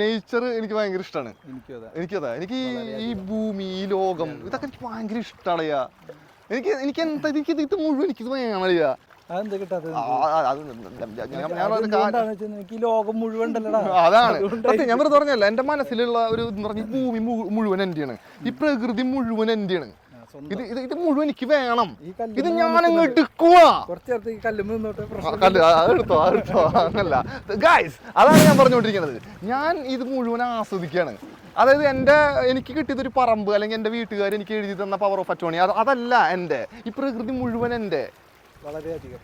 Nature എനിക്ക് ഭയങ്കര ഇഷ്ടമാണ് എനിക്കതാ. എനിക്ക് ഈ- ഭൂമി ഈ ലോകം ഇതൊക്കെ എനിക്ക് ഭയങ്കര ഇഷ്ടമാണ് എനിക്ക് എനിക്ക് എന്താ എനിക്ക് ഇത് മുഴുവൻ എനിക്കിത് എനിക്ക് മുഴുവൻ അതാണ്. സത്യം ഞാൻ വെറുതെ പറഞ്ഞല്ല എന്റെ മനസ്സിലുള്ള ഒരു പറഞ്ഞ ഭൂമി മുഴുവൻ എന്റെയാണ് ഈ പ്രകൃതി മുഴുവൻ എന്റെയാണ് ഇത് ഇത് ഇത് മുഴുവൻ എനിക്ക് വേണം. ഇത് ഞാൻ അങ്ങ് എടുക്കുവാ കല്ല് ആ, അതെടുത്തോ അതെടുത്തോ അങ്ങനല്ല. ഗായ്സ് അതാണ് ഞാൻ പറഞ്ഞുകൊണ്ടിരിക്കുന്നത്. ഞാൻ ഇത് മുഴുവൻ ആസ്വദിക്കുകയാണ്. അതായത് എന്റെ എനിക്ക് കിട്ടിയത് ഒരു പറമ്പ് അല്ലെങ്കിൽ എന്റെ വീട്ടുകാർ എനിക്ക് എഴുതി തന്ന പവർ ഓഫ് അറ്റോണി അതല്ല എന്റെ. ഈ പ്രകൃതി മുഴുവൻ എന്റെ. വളരെയധികം.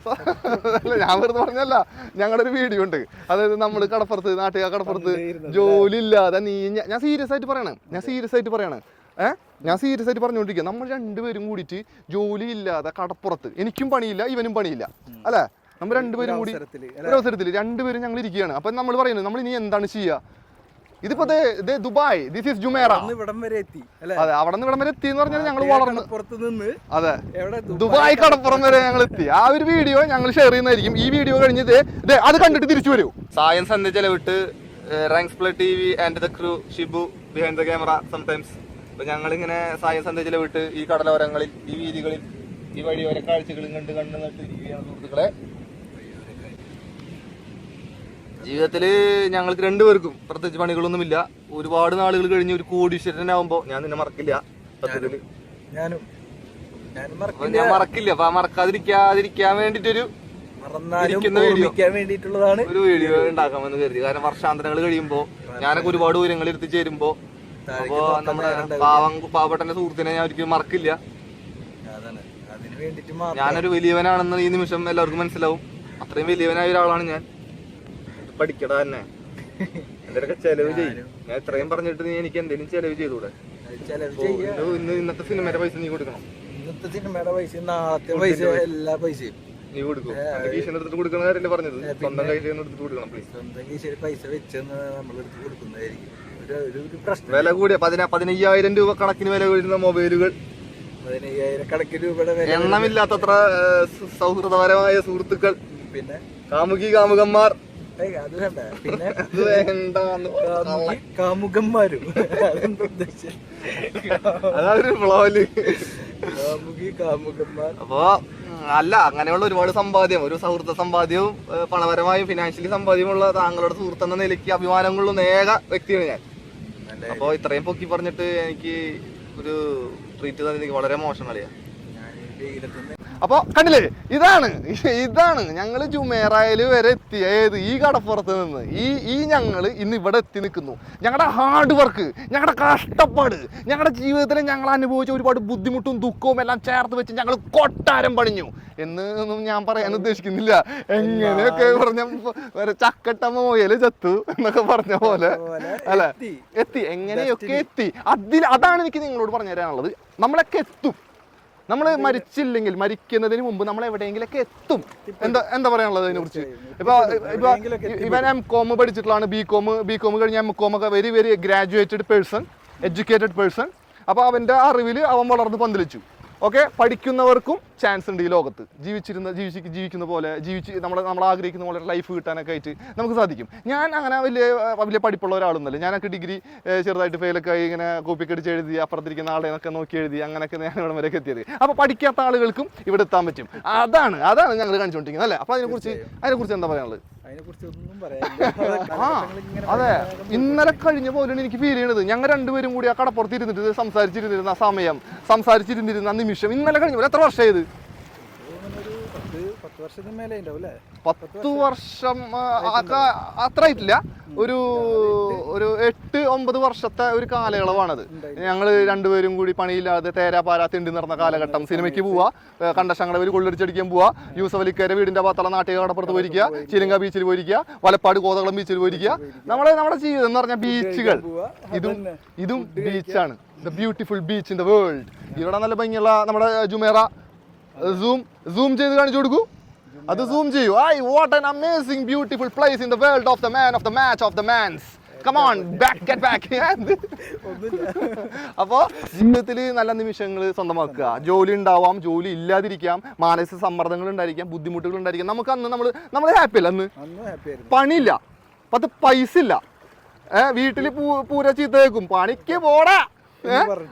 ഞാൻ വെറുതെ പറഞ്ഞല്ല ഞങ്ങളുടെ ഒരു വീഡിയോ ഉണ്ട്. അതായത് നമ്മൾ കടപ്പുറത്ത് നാട്ടുകാർ കടപ്പുറത്ത് ജോലി ഇല്ലാതെ നീ ഞാൻ സീരിയസ് ആയിട്ട് പറയണേ. ഞാൻ സീരിയസ് ആയിട്ട് പറയണേ. ഏ? ഞാൻ സീരിയസ് ആയിട്ട് പറഞ്ഞുകൊണ്ടിരിക്കുക നമ്മൾ രണ്ടുപേരും കൂടിയിട്ട് ജോലി ഇല്ലാതെ കടപ്പുറത്ത് എനിക്കും പണിയില്ല ഇവനും പണിയില്ല. അല്ലേ? നമ്മൾ രണ്ടുപേരും കൂടി അവസരത്തിൽ ഒരു അവസരത്തിൽ രണ്ടുപേരും ഞങ്ങൾ ഇരിക്കുകയാണ്. അപ്പൊ നമ്മൾ പറയുന്നത് നമ്മൾ ഇനി എന്താണ് ചെയ്യുക ഇതിപ്പോ ദുബായ് ദിസ് ഈസ് ജുമേറ. ഇവിടം വരെ എത്തി അല്ലെ? അതെ അവിടെ നിന്ന് ഇവിടം വരെ എത്തി എന്ന് പറഞ്ഞാൽ ഞങ്ങൾ വളർന്ന് പുറത്ത് നിന്ന് അതെ. എവിടെ? ദുബായ് കടപ്പുറം വരെ ഞങ്ങൾ എത്തി. ആ ഒരു വീഡിയോ ഞങ്ങൾ ഷെയർ ചെയ്യുന്നതായിരിക്കും. ഈ വീഡിയോ കഴിഞ്ഞത് അത് കണ്ടിട്ട് തിരിച്ചു വരൂ. സായൻസ് സന്ധ്യ ചെലവിട്ട് ranks play T V and the crew Shibu behind the camera sometimes അപ്പൊ ഞങ്ങളിങ്ങനെ സായ സായൻസ് വിട്ട് ഈ കടലോരങ്ങളിൽ ഈ വീതികളിൽ ഈ വഴിയോര കാഴ്ചകളും കണ്ട് കണ്ട് നട്ടിരിക്കുകയാണ് സുഹൃത്തുക്കളെ. ജീവിതത്തിൽ ഞങ്ങൾക്ക് രണ്ടുപേർക്കും പ്രത്യേകിച്ച് പണികളൊന്നുമില്ല. ഒരുപാട് നാളുകൾ കഴിഞ്ഞ് ഒരു കോടീശ്വരനാവുമ്പോ ഞാൻ നിന്നെ മറക്കില്ല. സത്യത്തിൽ. ഞാനും ഞാൻ മറക്കില്ല. അപ്പൊ മറക്കാതിരിക്കാതിരിക്കാൻ വേണ്ടിട്ടൊരു വേണ്ടിയിട്ടുള്ളതാണ്. ഒരു വീഡിയോ ഉണ്ടാക്കാമെന്ന് കരുതി. കാരണം വർഷാന്തരങ്ങൾ കഴിയുമ്പോ ഞാനൊക്കെ ഒരുപാട് ചേരുമ്പോ താഴേക്ക് അപ്പോ നമ്മുടെ പാവം പാവപ്പെട്ടന്റെ സുഹൃത്തിനെ ഞാൻ ഒരിക്കലും മറക്കില്ല. ഞാനൊരു വലിയവനാണെന്ന് ഈ നിമിഷം എല്ലാവർക്കും മനസ്സിലാവും. അത്രയും വലിയവനായ ഒരാളാണ് ഞാൻ. പഠിക്കടാ തന്നെ എന്തൊക്കെ ചെലവ് ചെയ്യും? ഞാൻ ഇത്രയും പറഞ്ഞിട്ട് നീ എനിക്ക് എന്തെങ്കിലും ചെലവ് ചെയ്തൂടെ ഇന്ന് ഇന്ന് ഇന്നത്തെ സിനിമയുടെ പൈസ നീ കൊടുക്കണം. ഇന്നത്തെ സിനിമയുടെ പൈസ നാളത്തെ പൈസ എല്ലാ പൈസയും. നീ കൊടുക്കും. കീശൻ എടുത്തിട്ട് കൊടുക്കുന്ന കാര്യമല്ലേ പറഞ്ഞത്. സ്വന്തം നിന്ന് എടുത്തിട്ട് കൊടുക്കണം പ്ലീസ് സ്വന്തം കീശയിൽ പൈസ വെച്ചെന്ന് നമ്മൾ എടുത്ത് കൊടുക്കുന്നതായിരിക്കും. വില കൂടിയ പതിന പതിനയ്യായിരം രൂപ കണക്കിന് വില വരുന്ന മൊബൈലുകൾ. രൂപയുടെ വില എണ്ണമില്ലാത്തത്ര സൗഹൃദപരമായ സുഹൃത്തുക്കൾ. പിന്നെ? കാമുകി കാമുകന്മാർ. അത് വേണ്ട. പിന്നെ? അത് വേണ്ടാന്ന് കാമുകന്മാരും. അതെന്താ ഉദ്ദേശിച്ചത്? അതൊരു ഫ്ലോയിൽ കാമുകി കാമുകന്മാർ. അപ്പോ അല്ല അങ്ങനെയുള്ള ഒരുപാട് സമ്പാദ്യം. ഒരു സൗഹൃദ സമ്പാദ്യവും പണപരമായും ഫിനാൻഷ്യലി സമ്പാദ്യമുള്ള താങ്കളുടെ സുഹൃത്ത് എന്ന നിലയ്ക്ക് അഭിമാനം കൊള്ളുന്ന ഏക വ്യക്തിയാണ് ഞാൻ. അപ്പോ ഇത്രയും പൊക്കി പറഞ്ഞിട്ട് എനിക്ക് ഒരു ട്രീറ്റ് തന്നെ എനിക്ക് വളരെ മോശം കളിയാ. ഞാൻ ഈ വെയിലത്ത് നിന്ന് അപ്പൊ കണ്ടില്ലേ? ഇതാണ്. ഇതാണ് ഞങ്ങൾ ജുമേറായിൽ വരെ എത്തി ഏത്? ഈ കടപ്പുറത്ത് നിന്ന്. ഈ ഈ ഞങ്ങൾ ഇന്ന് ഇവിടെ എത്തി നിൽക്കുന്നു. ഞങ്ങളുടെ ഹാർഡ് വർക്ക് ഞങ്ങളുടെ കഷ്ടപ്പാട് ഞങ്ങളുടെ ജീവിതത്തിൽ ഞങ്ങൾ അനുഭവിച്ച ഒരുപാട് ബുദ്ധിമുട്ടും ദുഃഖവും എല്ലാം ചേർത്ത് വെച്ച് ഞങ്ങൾ കൊട്ടാരം പണിഞ്ഞു. എന്ന് ഒന്നും ഞാൻ പറയാൻ ഉദ്ദേശിക്കുന്നില്ല. എങ്ങനെയൊക്കെ പറഞ്ഞ ചക്കട്ട മോയൽ ചത്തു എന്നൊക്കെ പറഞ്ഞ പോലെ. അല്ലെ. എത്തി. എങ്ങനെയൊക്കെ എത്തി. അതിൽ അതാണ് എനിക്ക് നിങ്ങളോട് പറഞ്ഞു തരാനുള്ളത് നമ്മളൊക്കെ എത്തും. നമ്മൾ മരിച്ചില്ലെങ്കിൽ മരിക്കുന്നതിന് മുമ്പ് നമ്മൾ എവിടെയെങ്കിലൊക്കെ എത്തും. എന്താ എന്താ പറയാനുള്ളത് അതിനെ കുറിച്ച്? ഇപ്പൊ ഇപ്പൊ ഇവൻ എം കോം പഠിച്ചിട്ടുള്ളതാണ് ബി കോം ബി കോം കഴിഞ്ഞ എം കോം ഒക്കെ very very graduated person educated person അപ്പോൾ അവന്റെ അറിവിൽ അവൻ വളർന്ന് പന്തലിച്ചു. ഓക്കെ പഠിക്കുന്നവർക്കും ചാൻസ് ഉണ്ട് ഈ ലോകത്ത്. ജീവിച്ചിരുന്ന ജീവിച്ച് ജീവിക്കുന്ന പോലെ ജീവിച്ച് നമ്മൾ നമ്മൾ ആഗ്രഹിക്കുന്ന പോലെ ലൈഫ് കിട്ടാനൊക്കെ ആയിട്ട് നമുക്ക് സാധിക്കും. ഞാൻ അങ്ങനെ വലിയ വലിയ പഠിപ്പുള്ള ഒരാളൊന്നുമല്ല. ഞാനൊക്കെ ഡിഗ്രി ചെറുതായിട്ട് ഫെയിലൊക്കെ ആയി ഇങ്ങനെ കോപ്പിക്കടിച്ച് എഴുതി അപ്പുറത്തിരിക്കുന്ന ആളെയൊക്കെ നോക്കി എഴുതി അങ്ങനെയൊക്കെ ഞാൻ ഇവിടെ വരെയൊക്കെ എത്തിയത്. അപ്പോൾ പഠിക്കാത്ത ആളുകൾക്കും ഇവിടെ എത്താൻ പറ്റും. അതാണ് അതാണ് ഞങ്ങൾ കാണിച്ചുകൊണ്ടിരിക്കുന്നത് അല്ലേ? അപ്പോൾ അതിനെക്കുറിച്ച് അതിനെക്കുറിച്ച് എന്താ പറയാനുള്ളത്? ആ അതെ. ഇന്നലെ കഴിഞ്ഞ പോലെയാണ് എനിക്ക് ഫീൽ ചെയ്യണത്. ഞങ്ങൾ രണ്ടുപേരും കൂടി ആ കടപ്പുറത്ത് ഇരുന്നിട്ട് സംസാരിച്ചിരുന്നിരുന്ന ആ സമയം സംസാരിച്ചിരുന്നിരുന്ന നിമിഷം ഇന്നലെ കഴിഞ്ഞ പോലെ എത്ര വർഷമായത്? പത്ത് വർഷം. ആ, ആ- അത്ര ആയിട്ടില്ല. ഒരു ഒരു എട്ട് ഒമ്പത് വർഷത്തെ ഒരു കാലയളവാണത്. ഞങ്ങൾ രണ്ടുപേരും കൂടി പണിയില്ലാതെ തേരാ പാരാ തിണ്ടി നടന്ന കാലഘട്ടം. സിനിമയ്ക്ക് പോവാ. കണ്ടശങ്ങളെ ഒരു കൊള്ളടിച്ചടിക്കാൻ പോവാ. യൂസഫ് അലിക്കര വീടിന്റെ ഭാഗത്തുള്ള നാട്ടിക കടപ്പുറത്ത് പോയിരിക്കുക. ചിലങ്ക ബീച്ചിൽ പോയിരിക്കുക. വലപ്പാട് കോതകുളം ബീച്ചിൽ പോയിരിക്കുക. നമ്മളെ നമ്മുടെ ജീവിതം എന്ന് പറഞ്ഞാൽ ബീച്ചുകൾ. ഇതും ഇതും ബീച്ചാണ്. The beautiful beach in the world ഇവിടെ നല്ല ഭംഗിയുള്ള നമ്മുടെ ജുമേറ. സൂം സൂം ചെയ്ത് കാണിച്ചു കൊടുക്കൂ. അത് സൂം ചെയ്യൂ. I what an amazing beautiful place in the world of the man of the match of the mans come on back get back അപ്പോൾ ജീവിതത്തിൽ നല്ല നിമിഷങ്ങൾ സ്വന്തമാക്കുക. ജോലി ഉണ്ടാവാം ജോലി ഇല്ലാതിരിക്കാം മാനസിക സമ്മർദ്ദങ്ങൾ ഉണ്ടായിരിക്കാം ബുദ്ധിമുട്ടുകൾ ഉണ്ടായിരിക്കാം. നമുക്ക് അന്ന് നമ്മൾ നമ്മൾ ഹാപ്പി അല്ല അന്ന്? പണിയില്ല. പത്ത് പൈസ ഇല്ല. ഏഹ് വീട്ടിൽ പൂ- പൂര ചീത്ത കേൾക്കും. പണിക്ക് പോടാ.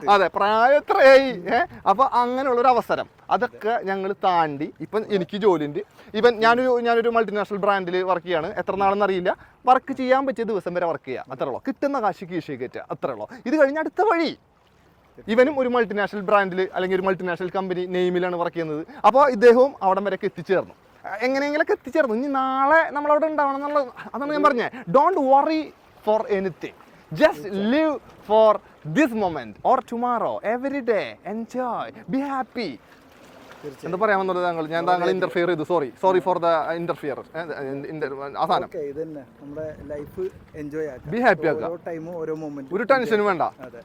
അതെ പ്രായത്രയായി ഏഹ് അപ്പൊ അങ്ങനെയുള്ളൊരു അവസരം. അതൊക്കെ ഞങ്ങൾ താണ്ടി ഇപ്പം എനിക്ക് ജോലിയുണ്ട്. ഇവൻ ഞാനൊരു ഞാനൊരു മൾട്ടിനാഷണൽ ബ്രാൻഡിൽ വർക്ക് ചെയ്യാണ്. എത്ര നാളെന്ന് അറിയില്ല. വർക്ക് ചെയ്യാൻ പറ്റിയ ദിവസം വരെ വർക്ക് ചെയ്യാം. അത്രേ ഉള്ളൂ. കിട്ടുന്ന കാശ് കീശ കയറ്റുക. അത്രേ ഉള്ളൂ. ഇത് കഴിഞ്ഞ അടുത്ത വഴി. ഇവനും ഒരു മൾട്ടിനാഷണൽ ബ്രാൻഡിൽ അല്ലെങ്കിൽ ഒരു മൾട്ടിനാഷണൽ കമ്പനി നെയിമിലാണ് വർക്ക് ചെയ്യുന്നത്. അപ്പോൾ ഇദ്ദേഹവും അവിടം വരെയൊക്കെ എത്തിച്ചേർന്നു. എങ്ങനെയെങ്കിലൊക്കെ എത്തിച്ചേർന്നു. ഇനി നാളെ നമ്മളവിടെ ഉണ്ടാവണം എന്നുള്ളത് അതാണ് ഞാൻ പറഞ്ഞത്. Don't worry for anything Just live for this moment or tomorrow, every day. Enjoy, be happy. എന്താ പറയാമെന്നുള്ളത് താങ്കൾ ഞാൻ താങ്കൾ ഇന്റർഫിയർ ചെയ്തു. Sorry sorry for the interfere അവസാനം. ആക്കുക. ഓരോ മൊമെന്റ് ഒരു ടെൻഷനും വേണ്ട.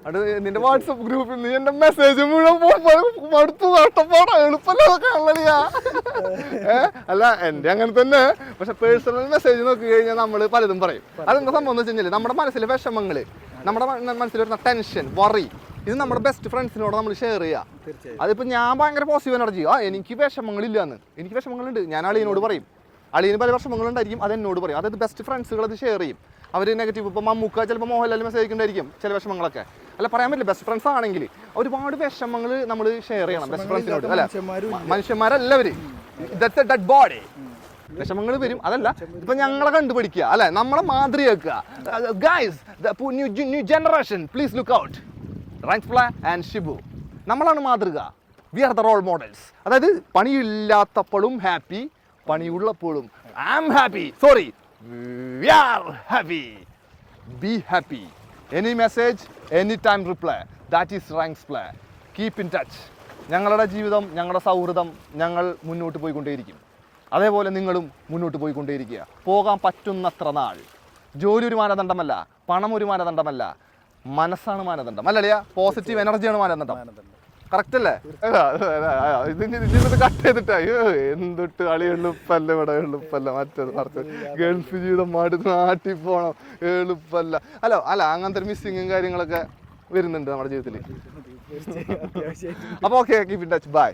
അത്. നിന്റെ വാട്സപ്പ് ഗ്രൂപ്പിൽ നീ എന്റെ മെസ്സേജ് മുഴുവൻ പോ- പോ- മടുത്തു കഷ്ടപ്പാടാ എളുപ്പമല്ല അല്ല എന്റെ അങ്ങനെ തന്നെ. പക്ഷെ പേഴ്സണൽ മെസ്സേജ് നോക്കി കഴിഞ്ഞാൽ നമ്മൾ പലതും പറയും. അതെന്താ സംഭവം എന്ന് വെച്ച് കഴിഞ്ഞാൽ നമ്മുടെ മനസ്സിലെ വിഷമങ്ങൾ നമ്മുടെ മനസ്സിൽ വരുന്ന ടെൻഷൻ വറി ഇത് നമ്മുടെ ബെസ്റ്റ് ഫ്രണ്ട്സിനോട് നമ്മൾ ഷെയർ ചെയ്യുക അതിപ്പോ ഞാൻ ഭയങ്കര പോസിറ്റീവ് എനർജി ആ എനിക്ക് വിഷമങ്ങളില്ല എന്ന് എനിക്ക് വിഷമങ്ങളുണ്ട്. ഞാൻ അളിയനോട് പറയും. അളിയന് പല വിഷമങ്ങളുണ്ടായിരിക്കും. അത് എന്നോട് പറയും. അതായത് ബെസ്റ്റ് ഫ്രണ്ട്സുകൾ അത് ഷെയർ ചെയ്യും. അവർ നെഗറ്റീവ് ഇപ്പോൾ മമ്മൂക്ക ചിലപ്പോൾ മോഹൻലാൽ മെസ്സേജ് അയക്കുന്നുണ്ടായിരിക്കും ചില വിഷമങ്ങളൊക്കെ. അല്ല പറയാൻ പറ്റില്ല. ബെസ്റ്റ് ഫ്രണ്ട്സ് ആണെങ്കിൽ ഒരുപാട് വിഷമങ്ങൾ നമ്മൾ ഷെയർ ചെയ്യണം. ബെസ്റ്റ് ഫ്രണ്ട്സിനോട് അല്ല? മനുഷ്യന്മാരും മ- മനുഷ്യന്മാരെല്ലാവരും. എ ഡെഡ് ബോഡി വിഷമങ്ങൾ വരും. അതല്ല ഇപ്പൊ ഞങ്ങളെ കണ്ടുപിടിക്കുക. അല്ലെ? നമ്മളെ മാതൃകയാക്കുക. Guys new generation please look out റൈൻസ്പ്ല and Shibu നമ്മളാണ് മാതൃക. We are the role models അതായത് പണിയില്ലാത്തപ്പോഴും happy പണിയുള്ളപ്പോഴും I am happy sorry we are happy be happy any message any time reply that is ranks play keep in touch ഞങ്ങളുടെ ജീവിതം ഞങ്ങളുടെ സൗഹൃദം ഞങ്ങൾ മുന്നോട്ട് പോയിക്കൊണ്ടേയിരിക്കും. അതേപോലെ നിങ്ങളും മുന്നോട്ട് പോയിക്കൊണ്ടേയിരിക്കുക. പോകാൻ പറ്റുന്നത്ര നാൾ. ജോലി ഒരു മാനദണ്ഡമല്ല പണം ഒരു മാനദണ്ഡമല്ല. മനസ്സാണ് മാനദണ്ഡം. അല്ലല്ലേ പോസിറ്റീവ് എനർജിയാണ് മാനദണ്ഡം. കറക്റ്റ് അല്ലേ? ഇത് കട്ട് ചെയ്തിട്ടാ. അയ്യോ, എന്തിട്ട് കളി എളുപ്പല്ല ഇവിടെ എളുപ്പല്ല. മറ്റേത് മറിച്ചത് ഗൾഫ് ജീവിതം മാടി നാട്ടിൽ പോണം. എളുപ്പല്ല. അല്ല അല്ല അങ്ങനത്തെ ഒരു മിസ്സിങ്ങും കാര്യങ്ങളൊക്കെ വരുന്നുണ്ട് നമ്മുടെ ജീവിതത്തിൽ അപ്പൊ അപ്പോൾ okay keep in touch bye